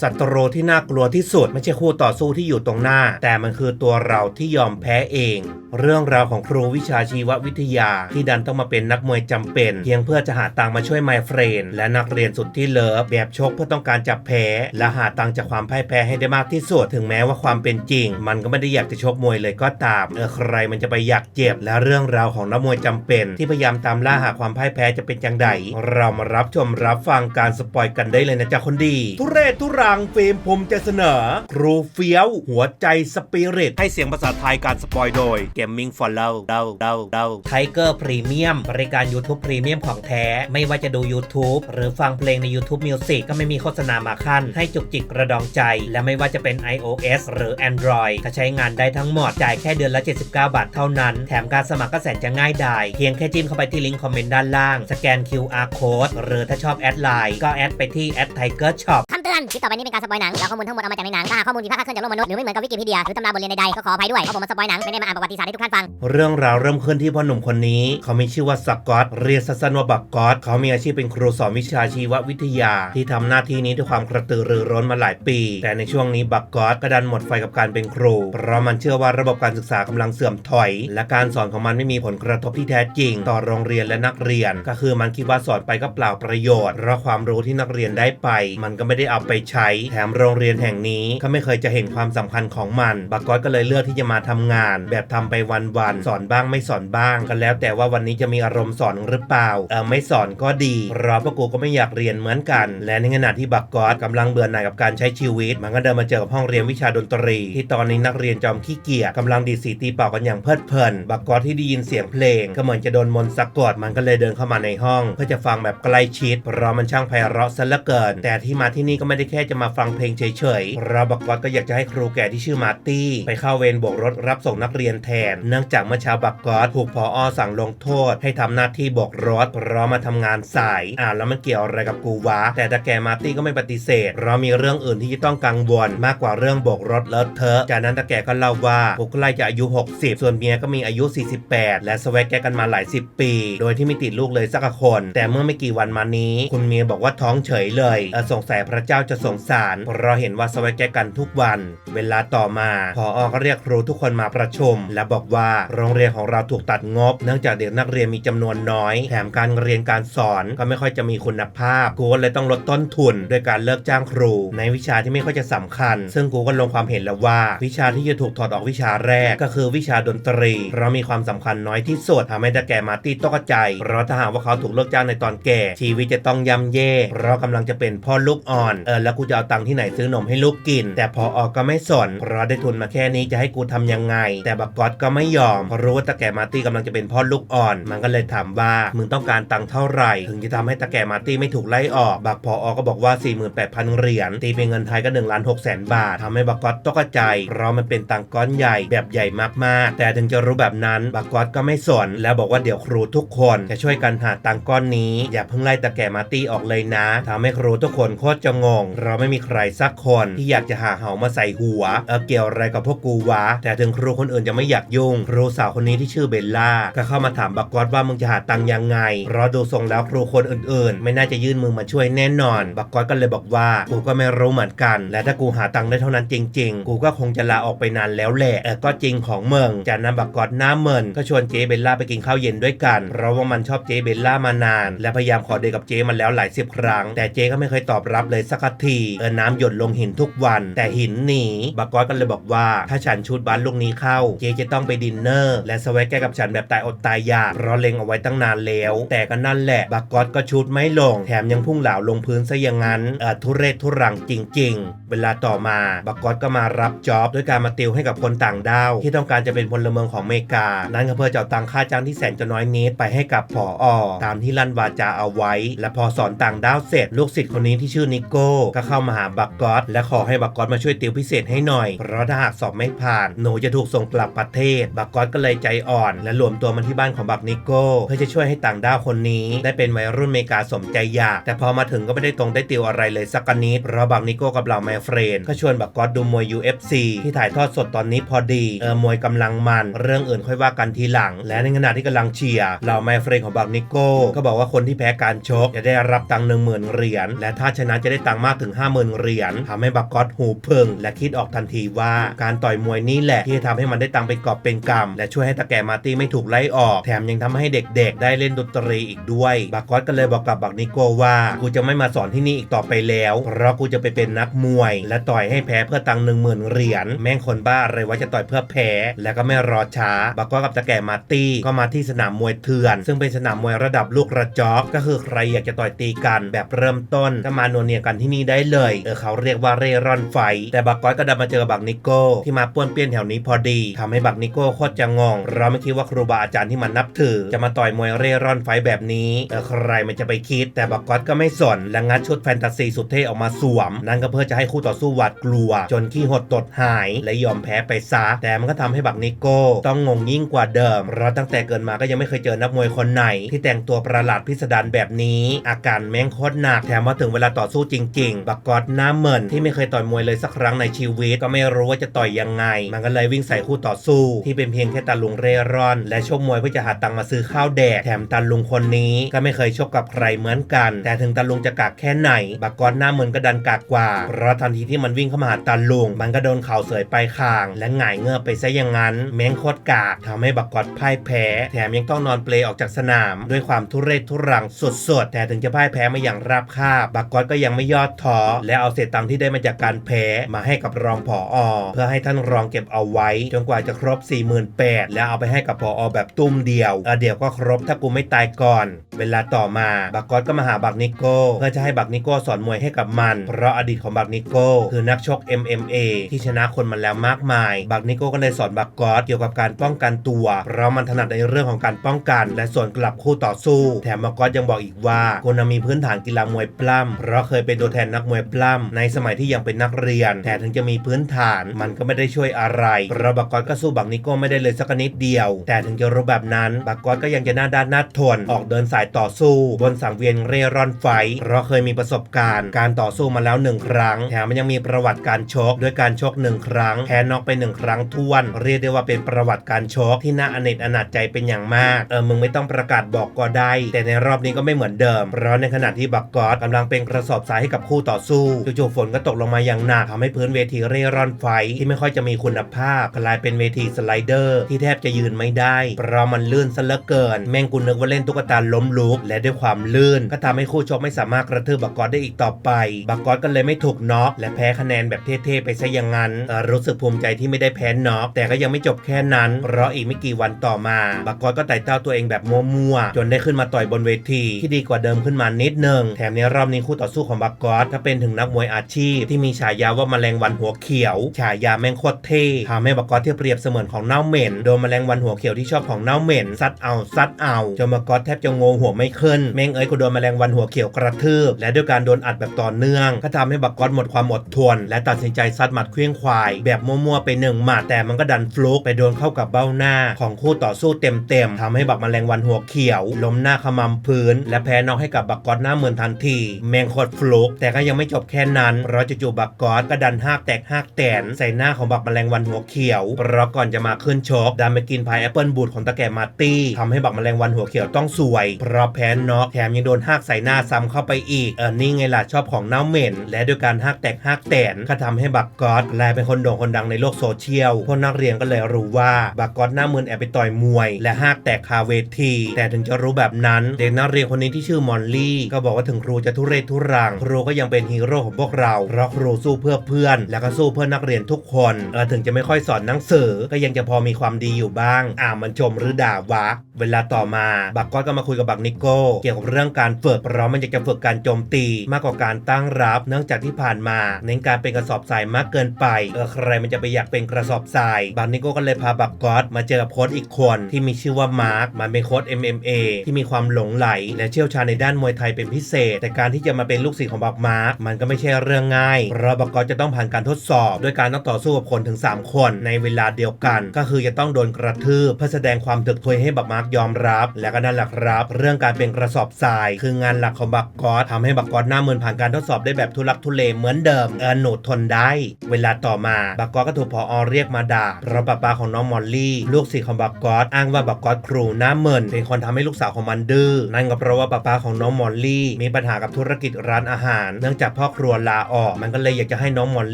ศัตรูที่น่ากลัวที่สุดไม่ใช่คู่ต่อสู้ที่อยู่ตรงหน้า แต่มันคือตัวเราที่ยอมแพ้เอง เรื่องราวของครูวิชาชีววิทยา ที่ดันต้องมาเป็นนักมวยจำเป็น เพียงเพื่อจะหาตังมาช่วยไมเฟรนและนักเรียนสุดที่เลิฟแบบชกเพื่อต้องการจับแพ้และหาตังจากความพ่ายแพ้ให้ได้มากที่สุดถึงแม้ว่าความเป็นจริง มันก็ไม่ได้อยากจะชกมวยเลยก็ตามเออใครมันจะไปอยากเจ็บ และเรื่องราวของนักมวยจำเป็น ที่พยายามตามล่าหาความพ่ายแพ้จะเป็นจังไดเรามารับชมรับฟังการสปอยกันได้เลยนะจ๊ะคนดี ทุเรศทุรังฟิล์มผมจะเสนอ ครูเฟี้ยว หัวใจสปิริต ให้เสียงภาษาไทยการสปอยโดย Gaming for l o w เดาเดาเดาไทเกอร์พรีเมียมบริการ YouTube พรีเมียมของแท้ ไม่ว่าจะดู YouTube หรือฟังเพลงใน YouTube Music ก็ไม่มีโฆษณามาขั้น ให้จุกจิกกระดองใจ และไม่ว่าจะเป็น iOS หรือ Android ก็ใช้งานได้ทั้งหมด จ่ายแค่เดือนละ 79 บาทเท่านั้น แถมการสมัครก็แสนจะง่ายดายเพียงแค่จิ้มเข้าไปที่ลิงก์คอมเมนต์ด้านล่าง สแกน QR code หรือถ้าชอบแอดไลน์ก็แอดไปที่ @tiger shop คำเตือ นคลิปต่อไปนี้เป็นการสปอยหนังแล้วข้อมูลทั้งหมดเอามาจากในหนังถ้าหากข้อมูลผิดพลาดคลาดเคลื่อนจากโลกมนุษย์หรือไม่เหมือนกับวิกิพีเดียหรือตำราบทเรียนใดๆก็ขออภัยด้วยเพราะผมมาสปอยหนังไม่ได้มาอ่านประวัติศาสตร์ให้ทุกท่านฟัง เรื่องราวเริ่มขึ้นที่พ่อหนุ่มคนนี้ เขามีชื่อว่าสกอต เรียกสั้นๆว่าบักกอต เขามีอาชีพเป็นครูสอนวิชาชีววิทยา ที่ทำหน้าที่นี้ด้วยความกระตือรือร้นมาหลายปี แต่ในช่วงนี้บักกอตก็ดันหมดไฟกับการเป็นครู เพราะมันเชื่อว่าระบบการศึกษากำลังเสื่อมถอย และการสอนของมันไม่มีผลกระทบที่แท้จริง ต่อโรงเรียนและนักเรียน ก็คือมันคิดว่าสอนไปก็เปล่าประโยชน์เพราะความรู้ที่นักเรียนได้ไป มันก็ไม่ได้เอาไปใช้ แถมโรงเรียนแห่งนี้ก็ไม่เคยจะเห็นความสำคัญของมันบักกอตก็เลยเลือกที่จะมาทำงาน แบบทำไปวันๆสอนบ้างไม่สอนบ้างก็แล้ว แต่ว่าวันนี้จะมีอารมณ์สอนหรือเปล่าเออไม่สอนก็ดีเพราะพวกกูก็ไม่อยากเรียนเหมือนกัน และในขณะที่บักกอตกำลังเบื่อหน่ายกับการใช้ชีวิต มันก็เดินมาเจอกับห้องเรียนวิชาดนตรี ที่ตอนนี้นักเรียนจอมขี้เกียจกำลังดีดสีตีเป่ากันอย่างเพลิดเพลินบักกอตที่ได้ยินเสียงเพลง ก็เหมือนจะโดนมนต์สะกดมันก็เลยเดินเข้ามาในห้อง เพื่อจะฟังแบบใกล้ชิดเพราะมันช่างไพเราะซะเหลือเกิน แต่ที่มาที่นี่ก็ไม่ได้แค่จะมาฟังเพลงเฉยๆเราบักกอตก็อยากจะให้ครูแก่ที่ชื่อมาร์ตี้ ไปเข้าเวรโบกรถรับส่งนักเรียนแทน เนื่องจากเมื่อเช้าบักกอตถูกพออสั่งลงโทษ ให้ทำหน้าที่โบกรถเพราะมาทำงานสายอ่าแล้วมันเกี่ยวอะไรกับกูวะ แต่ตาแก่มาร์ตี้ก็ไม่ปฏิเสธเพราะมีเรื่องอื่นที่จะต้องกังวลมากกว่าเรื่องโบกรถเลอะเทอะจากนั้นตาแก่ก็เล่าว่ากูใกล้จะอายุ 60 ส่วนเมียก็มีอายุ 48 และสวกแกกันมาหลายสิบปี โดยที่ไม่ติดลูกเลยสักคน แต่เมื่อไม่กี่วันมานี้ คุณเมียบอกว่าท้องเฉยเลยสงสัยพระเจ้าจะสงสารเพราะเห็นว่าสแวกแกกันทุกวัน เวลาต่อมาพออก็เรียกครูทุกคนมาประชุม และบอกว่าโรงเรียนของเราถูกตัดงบ เนื่องจากเด็กนักเรียนมีจำนวนน้อย แถมการเรียนการสอนก็ไม่ค่อยจะมีคุณภาพกูก็เลยต้องลดต้นทุน ด้วยการเลิกจ้างครู ในวิชาที่ไม่ค่อยจะสำคัญ ซึ่งกูก็ลงความเห็นแล้วว่า วิชาที่จะถูกถอดออกวิชาแรกก็คือวิชาดนตรี เพราะมีความสำคัญน้อยที่สุดทำให้ตาแก่มาตี้ตกใจ เพราะถ้าหากว่าเขาถูกเลิกจ้างในตอนแก่ ชีวิตจะต้องย่ำแย่ เพราะกำลังจะเป็นพ่อลูกอ่อนเออแล้วกูจะเอาตังค์ที่ไหนซื้อนมให้ลูกกิน แต่พอออก็ไม่สนเพราะได้ทุนมาแค่นี้จะให้กูทำยังไง แต่บักก๊อตก็ไม่ยอมเพราะรู้ว่าตาแก่มาตี้กำลังจะเป็นพ่อลูกอ่อน มันก็เลยถามว่ามึงต้องการตังค์เท่าไหร่ ถึงจะทำให้ตาแก่มาตี้ไม่ถูกไล่ออกบักพออก็บอกว่า 48,000 เหรียญตีเป็นเงินไทยก็1ล้าน6แสนบาททำให้บักก๊อตตกใจเพราะมันเป็นตังค์ก้อนใหญ่แบบใหญ่มากๆ แต่ถึงจะรู้แบบนั้นบักก๊อตก็ไม่สน แล้วบอกว่าเดี๋ยวครูทุกคนจะช่วยกันหาตังค์ก้อนนี้ อย่าเพิ่งไล่ตาแก่มาตี้ออกเลยนะทำให้ครูทุกคนโคตรจะงงเราไม่มีใครสักคนที่อยากจะหาเหามาใส่หัวเออเกี่ยวอะไรกับพวกกูวะ แต่ถึงครูคนอื่นจะไม่อยากยุ่งครูสาวคนนี้ที่ชื่อเบลล่าก็เข้ามาถามบักกอตว่ามึงจะหาตังค์ยังไง เพราะดูทรงแล้วครูคนอื่นๆ ไม่น่าจะยื่นมือมาช่วยแน่นอน บักกอตก็เลยบอกว่ากูก็ไม่รู้เหมือนกัน และถ้ากูหาตังค์ได้เท่านั้นจริง ๆ กูก็คงจะลาออกไปนานแล้วแหละเออก็จริงของเมืองจากนั้นบักกอตหน้าเมินก็ชวนเจ๊เบลล่าไปกินข้าวเย็นด้วยกัน เพราะว่ามันชอบเจ๊เบลล่ามานาน และพยายามขอเดทกับเจ๊มันแล้วหลายสิบครั้ง แต่เจก็ไม่เคยตอบรับเลยสักทีเออน้ำหยดลงหินทุกวัน แต่หินหนีบักก๊อตก็เลยบอกว่า ถ้าฉันชุดบ้านลูกนี้เข้าเจ๊จะต้องไปดินเนอร์ และสวักแกกับฉันแบบตายอดตายอยากเพราะเล็งเอาไว้ตั้งนานแล้ว แต่ก็นั่นแหละบักก๊อตก็ชุดไม่ลง แถมยังพุ่งเหลาลงพื้นซะอย่างนั้นเออทุเรศทุรังจริง ๆ เวลาต่อมาบักก๊อตก็มารับจ็อบด้วยการมาติวให้กับคนต่างด้าวที่ต้องการจะเป็นพลเมืองของเมกา นั่นก็เพื่อจะเอาตังค่าจ้างที่แสนจะน้อยนิดไปให้กับผออตามที่ลั่นวาจาเอาไว้ และพอสอนต่างด้าวเสร็จลูกศิษย์คนนี้ที่ชื่อนิโก้ก็เข้ามาหาบักกอตและขอให้บักกอตมาช่วยติวพิเศษให้หน่อย เพราะถ้าหากสอบไม่ผ่านหนูจะถูกส่งกลับประเทศ บักกอตก็เลยใจอ่อน และรวมตัวมันที่บ้านของบักนิโก้เพื่อจะช่วยให้ต่างด้าวคนนี้ ได้เป็นวัยรุ่นเมกาสมใจอยาก แต่พอมาถึงก็ไม่ได้ตรงได้ติวอะไรเลยสักนิดเพราะบักนิโก้กับเหล่าแมเฟรนก็ชวนบักกอตดูมวย UFC ที่ถ่ายทอดสดตอนนี้พอดีเออมวยกำลังมัน เรื่องอื่นค่อยว่ากันทีหลัง และในขณะที่กำลังเชียร์เหล่าแมเฟรนของบักนิโก้ก็บอกว่าคนที่แพ้การชกจะได้รับตังค์หนึ่งหมื่นเหรียญและถ้าชนะจะได้ตังค์มากากถึง 50,000 เหรียญทำให้บักก๊อตหูเพิง และคิดออกทันทีว่าการต่อยมวยนี่แหละที่จะทำให้มันได้ตังค์เป็นกอบเป็นกำและช่วยให้ตาแก่มาร์ตี้ไม่ถูกไล่ออก แถมยังทำให้เด็กๆ ได้เล่นดนตรีอีกด้วยบักก๊อตก็เลยบอกกับบักนิโก้ว่ากูจะไม่มาสอนที่นี่อีกต่อไปแล้ว เพราะกูจะไปเป็นนักมวย และต่อยให้แพ้เพื่อตังหนึ่งหมื่นเหรียญแม่งคนบ้าอะไรว่าจะต่อยเพื่อแพ้ และก็ไม่รอช้าบักก๊อตกับตาแก่มาร์ตี้ก็มาที่สนามมวยเถื่อน ซึ่งเป็นสนามมวยระดับลูกระจอกก็คือใครอยากจะต่อยตีกันแบบเริ่มต้นก็มาโนเนียกันที่นี่ได้เลย เออเขาเรียกว่าเร่ร่อนไฟ แต่บักก๊อตก็ดันมาเจอบักนิโก้ ที่มาป้วนเปี้ยนแถวนี้พอดีทำให้บักนิโก้โคตรจะงง เราไม่คิดว่าครูบาอาจารย์ที่มันนับถือ จะมาต่อยมวยเร่ร่อนไฟแบบนี้ เออใครมันจะไปคิด แต่บักก๊อตก็ไม่สน และงัดชุดแฟนตาซีสุดเท่ออกมาสวม นั่นก็เพื่อจะให้คู่ต่อสู้หวาดกลัว จนขี้หดตดหาย และยอมแพ้ไปซะ แต่มันก็ทำให้บักนิโก้ ต้องงงยิ่งกว่าเดิม เราตั้งแต่เกิดมาก็ยังไม่เคยเจอนักมวยคนไหน ที่แต่งตัวประหลาดพิสดารแบบนี้ อาการแม่งโคตรหนัก แถมมาถึงเวลาต่อสู้จริงๆบักกอตหน้าเหมินที่ไม่เคยต่อยมวยเลยสักครั้งในชีวิต ก็ไม่รู้ว่าจะต่อยยังไง มันก็เลยวิ่งใส่คู่ต่อสู้ ที่เป็นเพียงแค่ตาลุงเร่ร่อน และชกมวยเพื่อจะหาตังค์มาซื้อข้าวแดกแถมตาลุงคนนี้ก็ไม่เคยชกกับใครเหมือนกัน แต่ถึงตาลุงจะกากแค่ไหน บักกอตหน้าเหมินก็ดันกากกว่าเพราะทันทีที่มันวิ่งเข้ามาหาตาลุง มันก็โดนเข่าเสยไปคาง และหงายเงือบไปซะอย่างนั้น แม่งโคตรกากทำให้บักกอตพ่ายแพ้ แถมยังต้องนอนเปลออกจากสนาม ด้วยความทุเรศทุรังสุดๆแต่ถึงจะพ่ายแพ้มาอย่างราบคาบบักกอตก็ยังไม่ยอดท้อและเอาเศษตังค์ที่ได้มาจากการแพ้มาให้กับรองผออเพื่อให้ท่านรองเก็บเอาไว้ จนกว่าจะครบ 48,000แล้วเอาไปให้กับผออแบบตุ้มเดียวเเดี๋ยวก็ครบถ้ากูไม่ตายก่อน เวลาต่อมาบักกอตก็มาหาบักนิโก้เพื่อจะให้บักนิโก้สอนมวยให้กับมัน เพราะอดีตของบักนิโก้คือนักชก MMA ที่ชนะคนมาแล้วมากมาย บักนิโก้ก็เลยสอนบักกอตเกี่ยวกับการป้องกันตัว เพราะมันถนัดในเรื่องของการป้องกัน และส่วนกลับคู่ต่อสู้ แถมบักกอตยังบอกอีกว่ากูนมีพื้นฐานกีฬามวยปล้ำเพราะเคยเป็นตัวแทนนักมวยปล้ำในสมัยที่ยังเป็นนักเรียน แต่ถึงจะมีพื้นฐานมันก็ไม่ได้ช่วยอะไรระบักก๊อตก็สู้บักนิโก้ไม่ได้เลยสักนิดเดียว แต่ถึงจะรู้แบบนั้นบักก๊อตก็ยังจะหน้าด้านหน้าทน ออกเดินสายต่อสู้ บนสังเวียนเร่ร่อนไฟเพราะเคยมีประสบการณ์ การต่อสู้มาแล้วหนึ่งครั้งแถมมันยังมีประวัติการชกด้วยการชกหนึ่งครั้งแพ้น็อกไปหนึ่งครั้งท้วน เรียกได้ว่าเป็นประวัติการชกที่น่าอเนจอนาจใจเป็นอย่างมากเออมึงไม่ต้องประกาศบอกก็ได้ แต่ในรอบนี้ก็ไม่เหมือนเดิมเพราะในขณะที่บักกอตกำลังเป็นกระสอบทรายให้กับคต่อสู้จู่ๆฝนก็ตกลงมาอย่างหนักทำให้พื้นเวทีเร่ร่อนไฟที่ไม่ค่อยจะมีคุณภาพกลายเป็นเวทีสไลเดอร์ที่แทบจะยืนไม่ได้เพราะมันลื่นซะเหลือเกิน แม่งกูนึกว่าเล่นตุ๊กตาล้มลุก และด้วยความลื่น ก็ทำให้คู่ชกไม่สามารถกระทืบบักกอตได้อีกต่อไป บักกอตก็เลยไม่ถูกน็อกและแพ้คะแนนแบบเท่ๆไปซะอย่างนั้นรู้สึกภูมิใจที่ไม่ได้แพ้น็อกแต่ก็ยังไม่จบแค่นั้น เพราะอีกไม่กี่วันต่อมา บักกอตก็ไต่เต้าตัวเองแบบมัวๆจนได้ขึ้นมาต่อยบนเวทีที่ดีกว่าเดิมขึ้นมานิดนึงแถมในรอบนี้คู่ต่อสู้ของบักกอตก็เป็นถึงนักมวยอาชีพ ที่มีฉายาว่าแมลงวันหัวเขียว ฉายาแมงโคตรเท่ทำให้บักกอตที่เปรียบเสมือนของเน่าเหม็น โดนแมลงวันหัวเขียวที่ชอบของเน่าเหม็นซัดเอาซัดเอาจนบักอตแทบจะงงหัวไม่ขึ้นแมงเอ้ยกูโดนแมลงวันหัวเขียวกระทืบและด้วยการโดนอัดแบบต่อเนื่อง ก็ทำให้บักกอตหมดความอดทน และตัดสินใจซัดหมัดเคลี้ยงควาย แบบมั่วๆไปหนึ่งหมัดแต่มันก็ดันฟลุกไปโดนเข้ากับเบ้าหน้าของคู่ต่อสู้เต็มๆทำให้บักแมลงวันหัวเขียวล้มหน้าขมำพื้น และแพ้น็อกให้กับบักกอตหน้าเหมือนทันที แมงโคตรฟลุกแต่ก็ยังไม่จบแค่นั้น เพราะจู่ๆบักกอตก็ดันหากแตกหากแตนใส่หน้าของบักแมลงวันหัวเขียวเพราะก่อนจะมาขึ้นชกดันไปกินพายแอปเปิลบูดของตาแก่มาร์ตี้ทำให้บักแมลงวันหัวเขียวต้องสวย เพราะแพ้น็อกแถมยังโดนหากใส่หน้าซ้ำเข้าไปอีกเออนี่ไงล่ะชอบของเน่าเหม็น และด้วยการหากแตกหากแตนก็ทำให้บักกอตกลายเป็นคนโด่งคนดังในโลกโซเชียลพวกนักเรียนก็เลยรู้ว่าบักกอตหน้ามืนแอบไปต่อยมวย และหากแตกคาเวที แต่ถึงจะรู้แบบนั้น เด็กนักเรียนคนนี้ที่ชื่อมอลลี่ ก็บอกว่าถึงครูจะทุเรศทุรังครูก็ยังังเป็นฮีโร่ของพวกเราเพราะครูสู้เพื่อเพื่อน และก็สู้เพื่อนักเรียนทุกคนเออถึงจะไม่ค่อยสอนหนังสือก็ยังจะพอมีความดีอยู่บ้าง อ่ามันชมหรือด่าวะ เวลาต่อมาบักกอตก็มาคุยกับบักนิโก้เกี่ยวกับเรื่องการฝึกเพราะมันอยากจะฝึกการโจมตีมากกว่าการตั้งรับ เนื่องจากที่ผ่านมาเน้นการเป็นกระสอบทรายมากเกินไปเออใครมันจะไปอยากเป็นกระสอบทรายบักนิโก้ก็เลยพาบักกอตมาเจอกับโค้ชอีกคนที่มีชื่อว่ามาร์คมันเป็นโค้ช MMA ที่มีความหลงไหล และเชี่ยวชาญในด้านมวยไทยเป็นพิเศษ แต่การที่จะมาเป็นลูกศิษย์ของบักมาร์คมันก็ไม่ใช่เรื่องง่ายเพราะบักกอจะต้องผ่านการทดสอบ ด้วยการต้องต่อสู้กับคนถึง 3 คนในเวลาเดียวกัน ก็คือจะต้องโดนกระทืบเพื่อแสดงความถึกทนให้บักมาร์คยอมรับ และก็นั่นแหละครับ เรื่องการเป็นกระสอบทราย คืองานหลักของบักกอตทำให้บักกอตหน้ามืนผ่านการทดสอบได้แบบทุลักทุเลเหมือนเดิมเออหนูทนได้ เวลาต่อมาบักกอตก็ถูกพออเรียกมาด่าเพราะป้าป้าของน้องมอลลี่ลูกศิษย์ของบักกอตอ้างว่าบักกอตครูหน้าเมินเป็นคนทำให้ลูกสาวของมันดื้อนั่นก็เพราะว่าป้าป้าของน้องมอลลี่มีปัญหากับธุรกิจร้านอาหารเนื่องจากพ่อครัวลาออก มันก็เลยอยากจะให้น้องมอล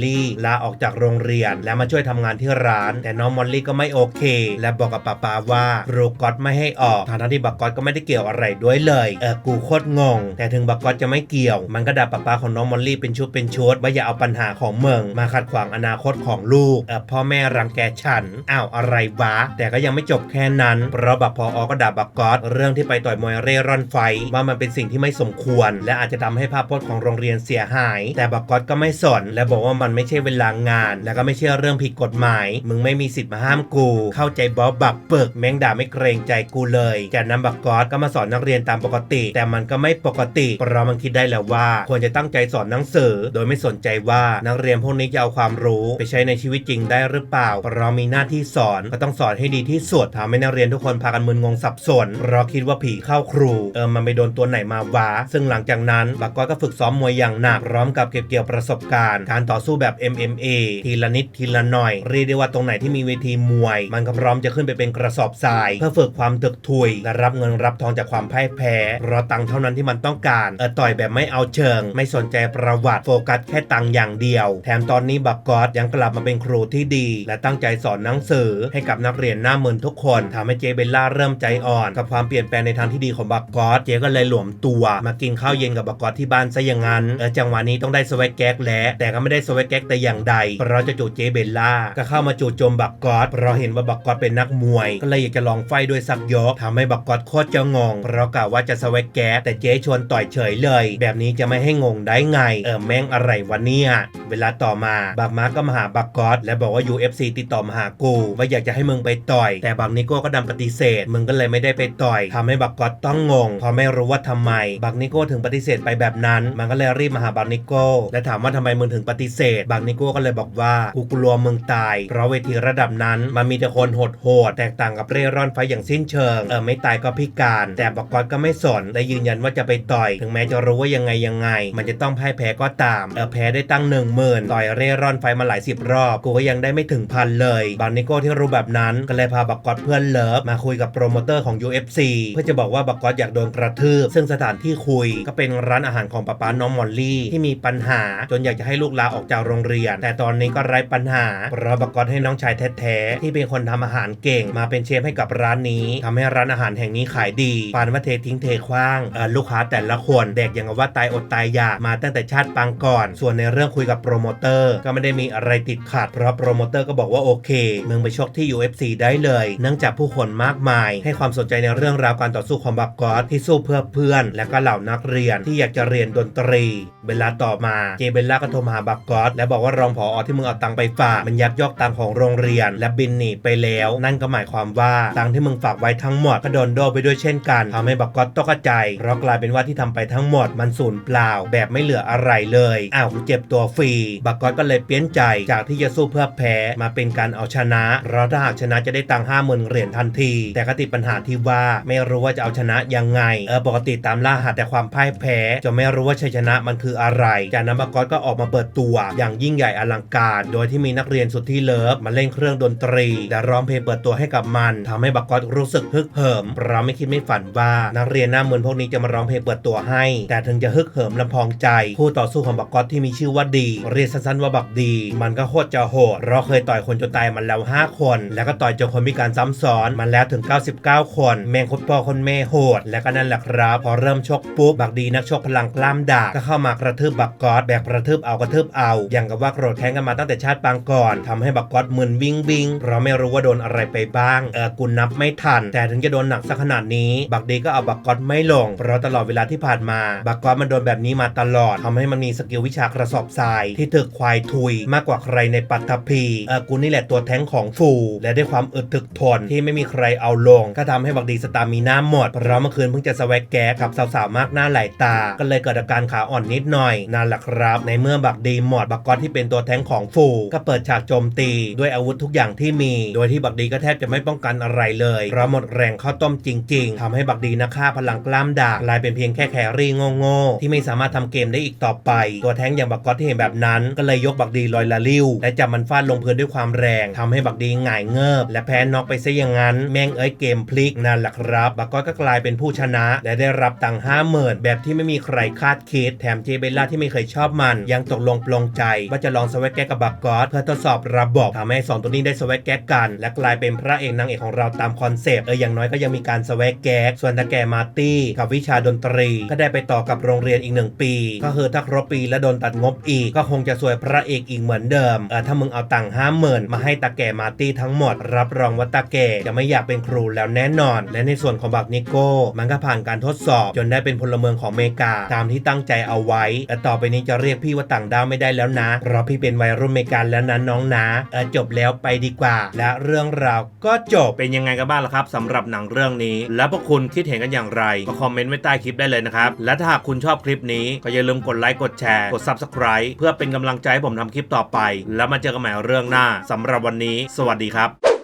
ลี่ลาออกจากโรงเรียน และมาช่วยทำงานที่ร้าน แต่น้องมอลลี่ก็ไม่โอเค และบอกกับป้าป้าว่าครูก๊อตไม่ให้ออกทางที่บักก๊อตก็ไม่ได้เกี่ยวอะไรด้วยเลยเออกูโคตรงง แต่ถึงบักก๊อตจะไม่เกี่ยว มันก็ด่าป้าป้าของน้องมอลลี่เป็นชุดเป็นชุดว่าอย่าเอาปัญหาของเมืองมาขัดขวางอนาคตของลูกเออพ่อแม่รังแกฉันอ้าวอะไรวะ แต่ก็ยังไม่จบแค่นั้นเพราะบักพออก็ด่าบักก๊อตเรื่องที่ไปต่อยมวยเร่ร่อนไฟว่ามันเป็นสิ่งที่ไม่สมควร และอาจจะทำให้ภาพพจน์ของโรงเรียนเสียหาย แต่บักก๊อตก็ไม่สน และบอกว่ามันไม่ใช่เวลางาน และก็ไม่ใช่เรื่องผิดกฎหมาย มึงไม่มีสิทธิ์มาห้ามกู เข้าใจบอบบักเปิกแมงด่าไม่เกรงใจกูเลยจากนั้นบักก๊อตก็มาสอนนักเรียนตามปกติ แต่มันก็ไม่ปกติเพราะมันคิดได้แล้วว่า ควรจะตั้งใจสอนหนังสือ โดยไม่สนใจว่านักเรียนพวกนี้จะเอาความรู้ ไปใช้ในชีวิตจริงได้หรือเปล่าเพราะมีหน้าที่สอนก็ต้องสอนให้ดีที่สุดทำให้นักเรียนทุกคนพากันมึนงงสับสนเพราะคิดว่าผีเข้าครูเออมันไปโดนตัวไหนมาวะซึ่งหลังจากนั้นบักก้อยก็ฝึกซ้อมมวยอย่างหนักพร้อมกับเก็บเกี่ยวประสบการณ์ การต่อสู้แบบ MMA ทีละนิดทีละหน่อย เรียกได้ว่าตรงไหนที่มีเวทีมวย มันก็พร้อมจะขึ้นไปเป็นกระสอบทราย เพื่อฝึกความตึกทุยและรับเงินรับทองจากความพ่ายแพ้รอตังเท่านั้นที่มันต้องการเออต่อยแบบไม่เอาเชิง ไม่สนใจประวัติโฟกัสแค่ตังอย่างเดียว แถมตอนนี้บักกอตยังกลับมาเป็นครูที่ดี และตั้งใจสอนหนังสือ ให้กับนักเรียนหน้ามึนทุกคนทำให้เจเบลล่าเริ่มใจอ่อน กับความเปลี่ยนแปลงในทางที่ดีของบักกอตเจก็เลยหลวมตัว มากินข้าวเย็นกับบักกอตที่บ้านซะอย่างนั้นเออจังหวะนี้ต้องได้สวักแก๊กแล้ว แต่ก็ไม่ได้สวักแก๊กแต่อย่างใด เพราะจะจู่เจเบลล่า ก็เข้ามาจู่โจมบักกอตเพราะเห็นว่าบักกอตเป็นนักมวย ก็เลยอยากจะลองไฟด้วยสักยกทำให้บักกอตโคตรจะงง เพราะกะว่าจะสวักแก๊กแต่เจชวนต่อยเฉยเลย แบบนี้จะไม่ให้งงได้ไง เออแม่งอะไรวะเนี่ย เวลาต่อมาบักมาร์กก็มาหาบักกอตและบอกว่า UFC ติดต่อมาหากูว่าอยากจะให้มึงไปต่อย แต่บักนิโก้ก็ดันปฏิเสธ มึงก็เลยไม่ได้ไปต่อยทำให้บักกอตต้องงงเพราะไม่รู้ว่าทำไม บักนิโก้ถึงปฏิเสธไปแบบนั้น มันก็เลยรีบมาหาบักนิโก้และถามว่าทำไมมึงถึงปฏิเสธบักนิโก้ก็เลยบอกว่ากูกลัวมึงตาย เพราะเวทีระดับนั้น มันมีแต่คนโหดโหดๆแตกต่างกับเร่ร่อนไฟอย่างสิ้นเชิง เออไม่ตายก็พิการ แต่บักกอตก็ไม่สนและยืนยันว่าจะไปต่อย ถึงแม้จะรู้ว่ายังไงยังไง มันจะต้องพ่ายแพ้ก็ตาม เออแพ้ได้ตั้งหนึ่งหมื่นต่อยเร่ร่อนไฟมาหลายสิบรอบ กูก็ยังได้ไม่ถึงพันเลยบักนิโก้ที่รู้แบบนั้นก็เลยพาบักกอตเพื่อนเลิฟมาคุยกับโปรโมเตอร์ของ UFC เพื่อจะบอกว่าบักกอตอยากโดนกระทืบ ซึ่งสถานที่คุยก็เป็นร้านอาหารของป้าป้าน้องมอลลี่ที่มีปัญหา จนอยากจะให้ลูกลาออกจากโรงเรียน แต่ตอนนี้ก็ไร้ปัญหาเพราะบักกอตให้น้องชายแท้ๆที่เป็นคนทำอาหารเก่ง มาเป็นเชฟให้กับร้านนี้ทำให้ร้านอาหารแห่งนี้ขายดีปานว่าเททิ้งเทคว้างลูกค้าแต่ละคนแดกอย่างว่าตายอดตายอยากมาตั้งแต่ชาติปางก่อน ส่วนในเรื่องคุยกับโปรโมเตอร์ก็ไม่ได้มีอะไรติดขัด เพราะโปรโมเตอร์ก็บอกว่าโอเคมึงไปชกที่ UFC ได้เลย เนื่องจากผู้คนมากมาย ให้ความสนใจในเรื่องราวการต่อสู้ของบักกอตที่สู้เพื่อเพื่อน และก็เหล่านักเรียนที่อยากจะเรียนดนตรีเวลาต่อมาเจเบลล่าก็โทรมาหาบักกอตและบอกว่ารองผอที่มึงเอาตังไปฝากมันยักยอกตังของโรงเรียน และบินหนีไปแล้ว นั่นก็หมายความว่าตังที่มึงฝากไว้ทั้งหมดก็โดนโดนไปด้วยเช่นกันทำให้บักกอตตกใจเพราะกลายเป็นว่าที่ทำไปทั้งหมดมันสูญเปล่า แบบไม่เหลืออะไรเลยอ้าวกูเจ็บตัวฟรีบักกอตก็เลยเปลี่ยนใจจากที่จะสู้เพื่อแพ้มาเป็นการเอาชนะเพราะถ้าหากชนะจะได้ตังห้าหมื่นเหรียญทันที แต่ก็ติดปัญหาที่ว่าไม่รู้ว่าจะเอาชนะยังไงเออปกติตามล่าหาแต่ความพ่ายแพ้จะไม่รู้ว่าชัยชนะมันคืออะไร จากนั้นบักกอตก็ออกมาเปิดตัว อย่างยิ่งใหญ่อลังการ โดยที่มีนักเรียนสุดที่เลิฟมาเล่นเครื่องดนตรี และร้องเพลงเปิดตัวให้กับมันทำให้บักกอตรู้สึกฮึกเหิมเราไม่คิดไม่ฝันว่านักเรียนหน้าเหมือนพวกนี้จะมาร้องเพลงเปิดตัวให้ แต่ถึงจะฮึกเหิมลำพองใจ คู่ต่อสู้ของบักกอตที่มีชื่อว่าดี เรียกสั้นๆว่าบักดี มันก็โคตรจะโหดเราเคยต่อยคนจนตายมันแล้ว 5 คน แล้วก็ต่อยจนคนพิการซ้ำซ้อนมันแล้วถึง 99 คน แมงคดพ่อคนแม่โหด และก็นั่นแหละครับพอเริ่มชกปุ๊บบักดีนักชกพลังกล้ามดาก็เข้ามากระทืบบักกอตแบกกระทืบเอากระทืบเอา อย่างกับว่าโกรธแค้นกันมาตั้งแต่ชาติปางก่อนทำให้บักกอตมึนวิ่งวิ่งเราไม่รู้ว่าโดนอะไรไปบ้างเออกูนับไม่ทัน แต่ถึงจะโดนหนักสักขนาดนี้ บักดีก็เอาบักกอตไม่ลง เพราะตลอดเวลาที่ผ่านมา บักกอตมันโดนแบบนี้มาตลอดทำให้มันมีสกิลวิชากระสอบทราย ที่ถึกควายทุย มากกว่าใครในปัตตภีเออกูนี่แหละตัวแท้งของฟู และด้วยความอึดถึกทนที่ไม่มีใครเอาลง ก็ทำให้บักดีสตามีหน้าหมดเพราะเมื่อคืนเพิ่งจะสวกแกกับสาวๆมากหน้าหลายตา ก็เลยเกิดอาการขาอ่อนนิดหน่อยนั่นแหละครับ ในเมื่อบักดีหมดบักกอตที่เป็นตัวแท้งของฟูก็เปิดฉากโจมตีด้วยอาวุธทุกอย่างที่มี โดยที่บักดีก็แทบจะไม่ป้องกันอะไรเลยเพราะหมดแรงเข้าต้มจริง ๆทำให้บักดีนักฆ่าพลังกล้ามดาบกลายเป็นเพียงแค่แครี่โง่ๆที่ไม่สามารถทำเกมได้อีกต่อไป ตัวแท้งอย่างบักกอตที่เห็นแบบนั้น ก็เลยยกบักดีลอยละลิ้วและจับมันฟาดลงพื้นด้วยความแรงทำให้บักดีหงายเงิบ และแพ้น็อกไปซะอย่างนั้น แม่งเอ้ยเกมพลิกนั่นแหละครับ บักกอตก็กลายเป็นผู้ชนะ และได้รับตังค์ห้าหมื่นแบบที่ไม่มีใครคาดคิดแถมเจเบลล่าที่ไม่เคยชอบมัน ยังตกลงปลงใจ ว่าจะลองสวัสแกกกับบักกอสเพื่อทดสอบระบบทำให้สองตัวนี้ได้สวัสแกกกัน และกลายเป็นพระเอกนางเอกของเราตามคอนเซปต์เอออย่างน้อยก็ยังมีการสวัสแกกส่วนตาแก่มาตี้กับวิชาดนตรี ก็ได้ไปต่อกับโรงเรียนอีกหนึ่งปี ก็คือถ้าครบปีและโดนตัดงบอีก ก็คงจะสวยพระเอกอีกเหมือนเดิมเออถ้ามึงเอาตังค์ห้าหมื่นมาให้ตาแก่มาตี้ทั้งหมด รับรองว่าตาแก่จะไม่อยากเป็นครูแล้วแน่นอน และในส่วนของบักนิโก้มันก็ผ่านการทดสอบ จนได้เป็นพลเมืองของเมกาตามที่ตั้งใจเอาไว้และต่อไปนี้จะเรียกพี่ว่าต่างดาวไม่ได้แล้วนะ เพราะพี่เป็นวัยรุ่นอเมริกันแล้วนะน้องนะเออจบแล้วไปดีกว่า และเรื่องราวก็จบเป็นยังไงกันบ้างล่ะครับสำหรับหนังเรื่องนี้ แล้วพวกคุณคิดเห็นกันอย่างไรก็คอมเมนต์ไว้ใต้คลิปได้เลยนะครับ และถ้าหากคุณชอบคลิปนี้ก็อย่าลืมกดไลค์กดแชร์กด Subscribe เพื่อเป็นกำลังใจให้ผมทำคลิปต่อไป แล้วมาเจอกันใหม่เรื่องหน้าสำหรับวันนี้ สวัสดีครับ